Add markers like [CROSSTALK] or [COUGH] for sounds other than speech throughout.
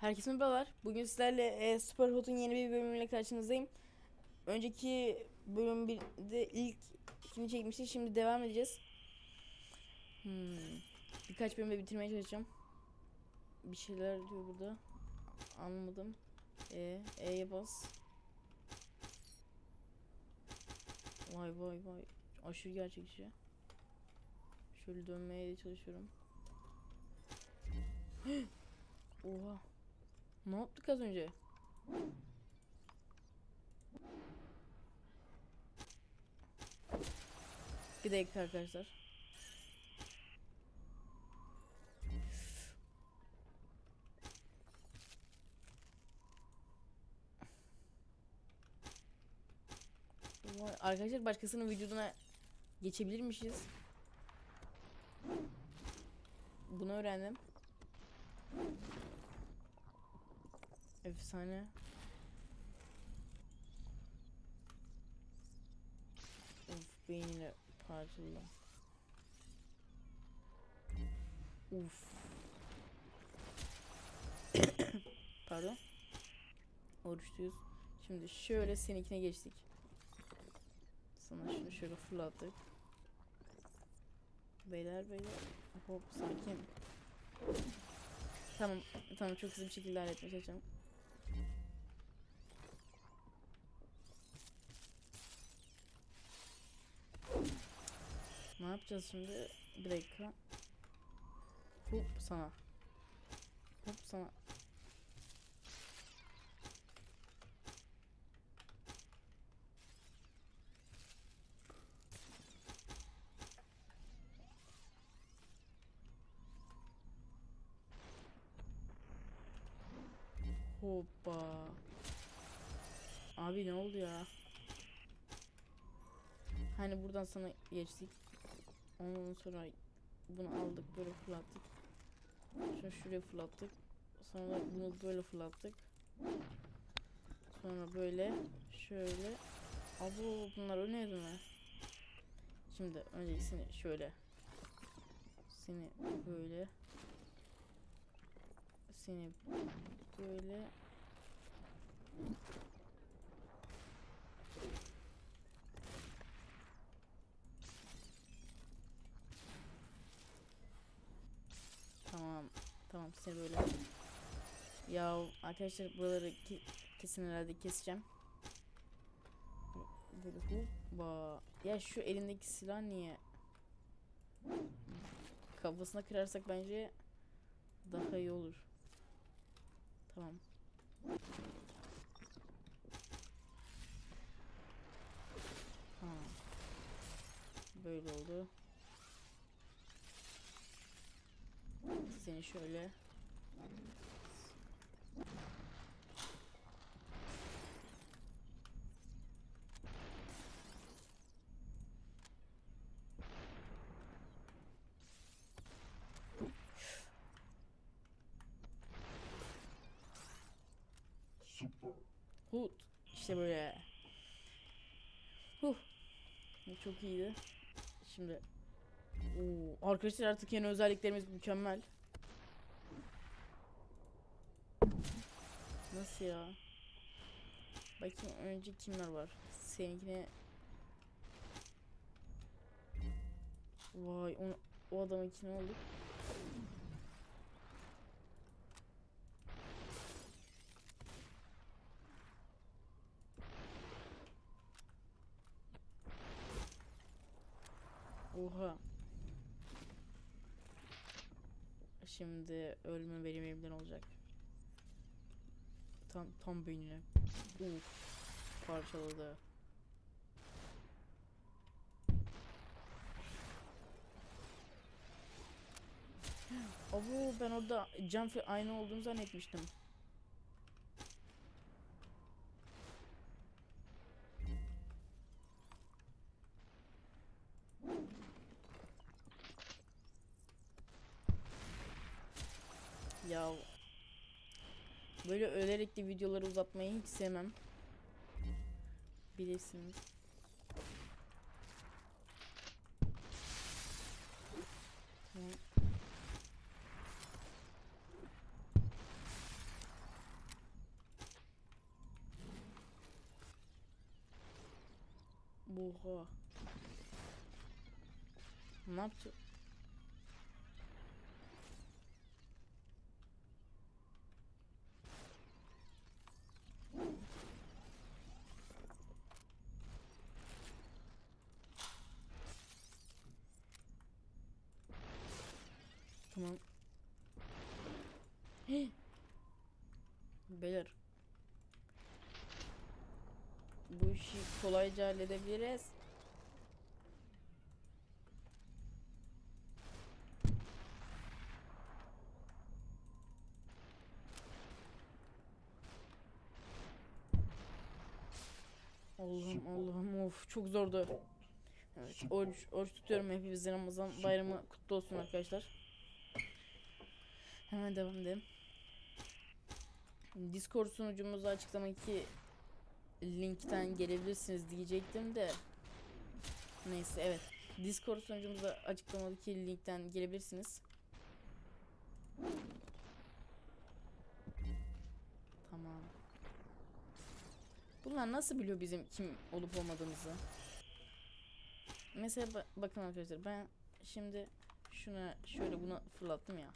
Herkese merhabalar. Bugün sizlerle e, Super Hot'un yeni bir bölümüyle karşınızdayım. Önceki bölüm bir de ilk ikini çekmiştik. Şimdi devam edeceğiz. Hmm. Birkaç bölümde bitirmeye çalışacağım. Bir şeyler diyor burada. Anlamadım. E, E'ye bas. Vay vay vay. Aşırı gerçekçi. Şöyle dönmeye çalışıyorum. Ne yaptık az önce? Dakika arkadaşlar. Arkadaşlar başkasının vücuduna geçebilirmişiz. Bunu öğrendim. Efsane. Uf beynini parçaladım. Uf. [COUGHS] Pardon. Oruçluyuz. Şimdi şöyle seninkine geçtik. Sana şunu şöyle fırlattık. Beyler beyler. Hop sakin. Tamam tamam çok hızlı bir şekilde halletmeye çalışacağım. Yapacağız şimdi? Bir dakika. Hop sana. Hop sana. Hoppa. Abi ne oldu ya? Hani buradan sana geçtik. Ondan sonra bunu aldık böyle fırlattık. Şunu şuraya fırlattık. Sonra bunu böyle fırlattık. Sonra böyle şöyle. Abo bunlar öneydi mi? Şimdi önce seni şöyle. Seni böyle. Seni böyle. Tamam. Seni böyle. Ya arkadaşlar buraları ki, kesin herhalde keseceğim. Böyle hoppa. Ya şu elindeki silah niye? Kafasına kırarsak bence daha iyi olur. Tamam. Ha. Böyle oldu. Seni şöyle Hut. İşte böyle. Huh. Çok iyiydi. Şimdi. Oo, arkadaşlar artık yeni özelliklerimiz mükemmel. Nasıl ya? Bakayım önce kimler var? Seninkine Vay onu, o adamınkine oldu. Oha. Şimdi ölme benim elimden olacak. Tam tam beynine. Uf. Parçaladı. [GASPS] Abo ben orada cam aynı olduğunu zannetmiştim. Ya böyle ölerek de videoları uzatmayı hiç sevmem. Bilirsiniz. Tamam. Oha. Ne yapacağım? Kolayca halledebiliriz. Allah'ım Allah'ım of çok zordu. Evet oruç, oruç tutuyorum hepimizin Ramazan bayramı kutlu olsun arkadaşlar. Hemen devam edelim. Discord sunucumuza açıklamadaki linkten gelebilirsiniz diyecektim de. Neyse evet. Discord sunucumuza açıklamadaki linkten gelebilirsiniz. Tamam. Bunlar nasıl biliyor bizim kim olup olmadığımızı? Mesela ba- bakın arkadaşlar ben şimdi şuna şöyle bunu fırlattım ya.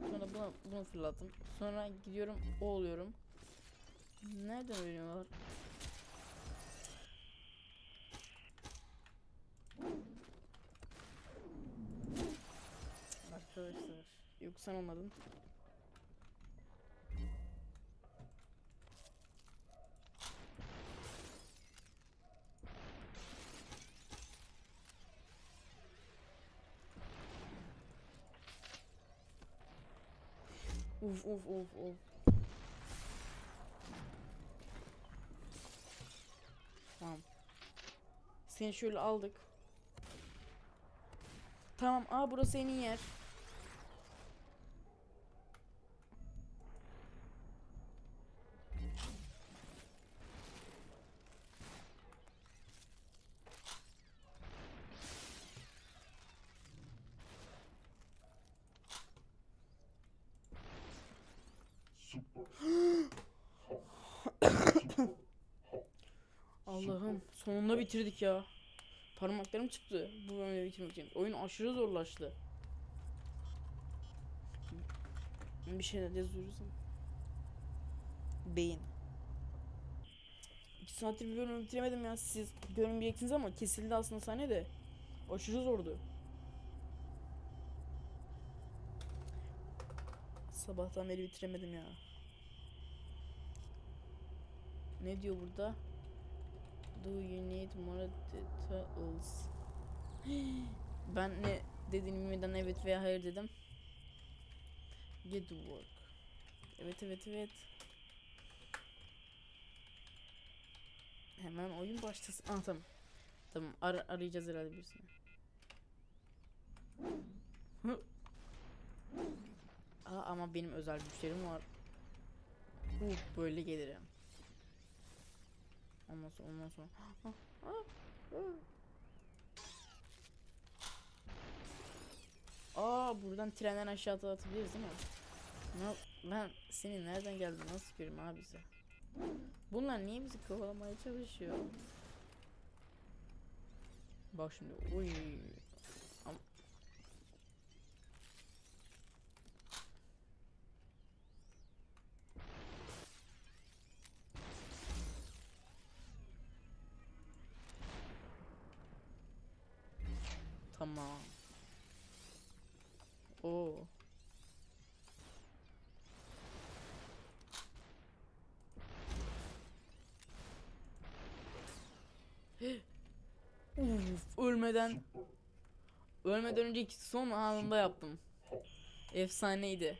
Sonra bunu, bunu fırlattım. Sonra gidiyorum o oluyorum. Nereden öğreniyorlar? Arkadaşlar. Yok sen olmadın. Uf uf uf uf. Tamam. Seni şöyle aldık. Tamam. Aa burası senin yer. [GASPS] Allah'ım sonunda bitirdik ya. Parmaklarım çıktı bu bölümü bitirmek için. Oyun aşırı zorlaştı. Bir şeyler yazıyoruz ama. Beyin. İki saattir bir bölümü bitiremedim ya. Siz görmeyeceksiniz ama kesildi aslında sahne de. Aşırı zordu. Sabahtan beri bitiremedim ya. Ne diyor burada? Do you need more details? [GASPS] Ben ne dediğini bilmeden evet veya hayır dedim. Get to work. Evet evet evet. Hemen oyun başlasın. Ah tamam. Tamam ar arayacağız herhalde birisini. Aa, ama benim özel güçlerim var. Uh, böyle gelirim. Ondan sonra ondan sonra. [GASPS] Aa buradan trenden aşağı atabiliriz değil mi? Ben senin nereden geldin nasıl göreyim abi sen? Bunlar niye bizi kovalamaya çalışıyor? Bak şimdi uy. Am- Tamam. Oo. Uf, ölmeden ölmeden önceki son anında yaptım. Efsaneydi.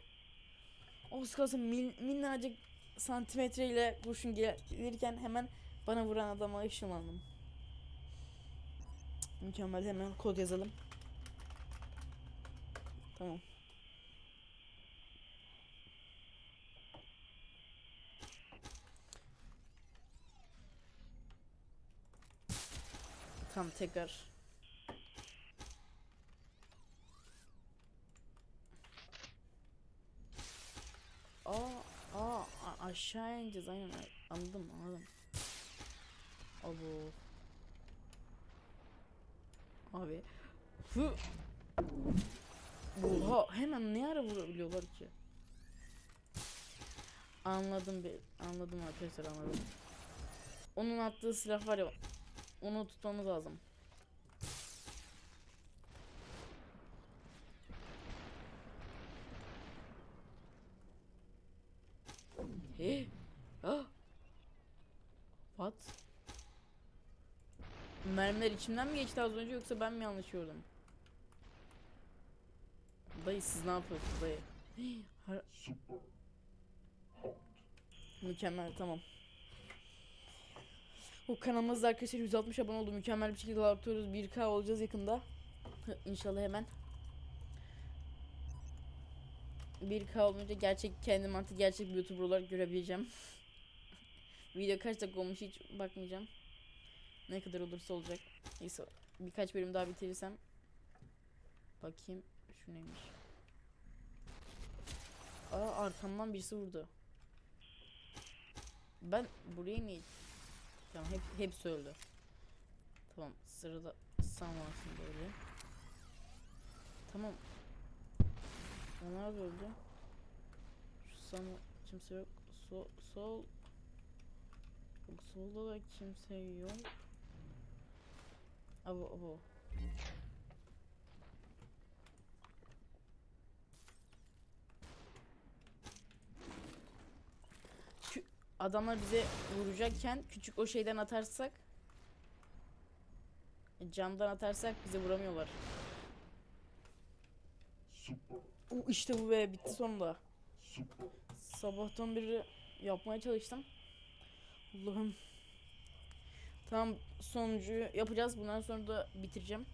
Az kalsın min, minnacık santimetreyle kurşun gelirken hemen bana vuran adama ışınlandım. Mükemmel hemen kod yazalım. Tamam. Tamam tekrar. Aa, aa, aşağı ineceğiz aynen ay- anladım anladım. Abo. Abi. Hı. Oha hemen ne ara vurabiliyorlar ki? Anladım bir anladım arkadaşlar anladım. Onun attığı silah var ya onu tutmamız lazım. He? Ah. What? Mermiler içimden mi geçti az önce yoksa ben mi yanlış gördüm? Dayı siz ne yapıyorsunuz dayı? Har- Mükemmel tamam. Bu kanalımızda arkadaşlar 160 abone oldu. Mükemmel bir şekilde artıyoruz. 1K olacağız yakında. İnşallah hemen. 1K olunca gerçek kendim artık gerçek bir YouTuber olarak görebileceğim. [LAUGHS] Video kaç dakika olmuş hiç bakmayacağım. Ne kadar olursa olacak. Neyse birkaç bölüm daha bitirirsem. Bakayım şu neymiş. Aa arkamdan birisi vurdu. Ben buraya mı? Tamam hep hepsi öldü. Tamam sırada sen varsın böyle. Tamam. Onlar da öldü. Şu sana kimse yok. Sol, sol. Solda da kimse yok. Abo abo. Kü- Adamlar bize vuracakken küçük o şeyden atarsak camdan atarsak bizi vuramıyorlar. O işte bu be bitti sonunda. Sabahtan beri yapmaya çalıştım. Allah'ım. Tamam sonuncuyu yapacağız. Bundan sonra da bitireceğim.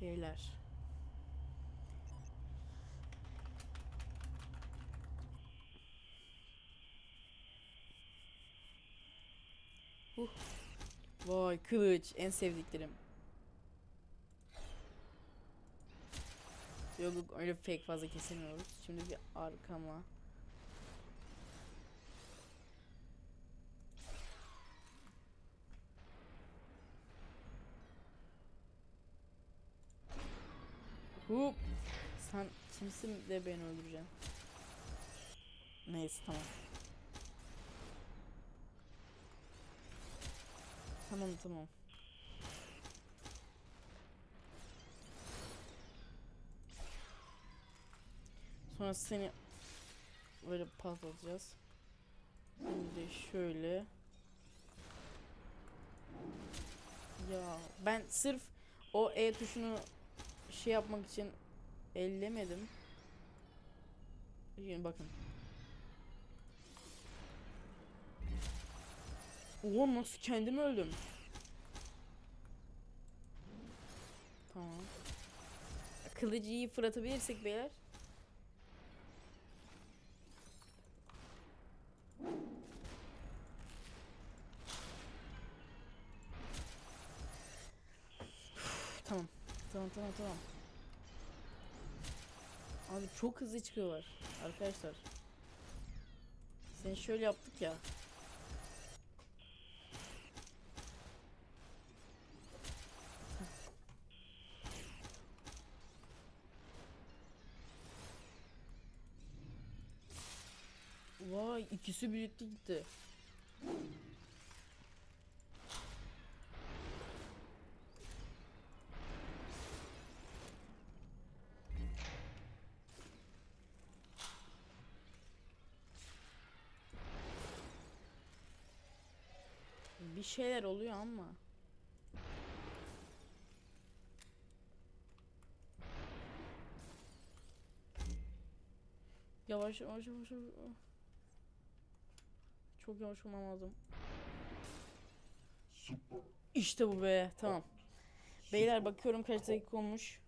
Beyler. Uh. Vay kılıç en sevdiklerim. Yok öyle pek fazla kesemiyoruz. Şimdi bir arkama. Hup. Sen kimsin de beni öldüreceksin. Neyse tamam. Tamam tamam. Sonra seni böyle patlatacağız. Şimdi şöyle. Ya ben sırf o E tuşunu şey yapmak için ellemedim. Şimdi bakın. Oha nasıl kendim öldüm. Tamam. Kılıcı iyi fırlatabilirsek beyler. Tamam. Tamam tamam tamam. Abi çok hızlı çıkıyorlar arkadaşlar. Seni şöyle yaptık ya. Vay ikisi birlikte gitti. Bir şeyler oluyor ama. Yavaş yavaş yavaş. yavaş. Çok yavaş olmam lazım. İşte bu be. Tamam. Beyler bakıyorum kaç dakika olmuş.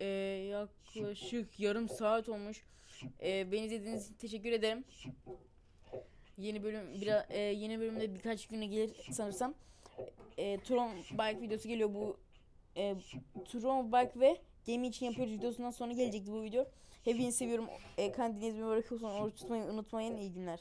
Ee, yaklaşık yarım saat olmuş. Ee, beni izlediğiniz için teşekkür ederim. Yeni bölüm biraz yeni bölümde birkaç güne gelir sanırsam. E, Tron Bike videosu geliyor bu e, Tron Bike ve gemi için yapıyoruz videosundan sonra gelecekti bu video. Hepinizi seviyorum. E, dinlediğiniz bir bırakıyorsan oruç tutmayı unutmayın. İyi günler.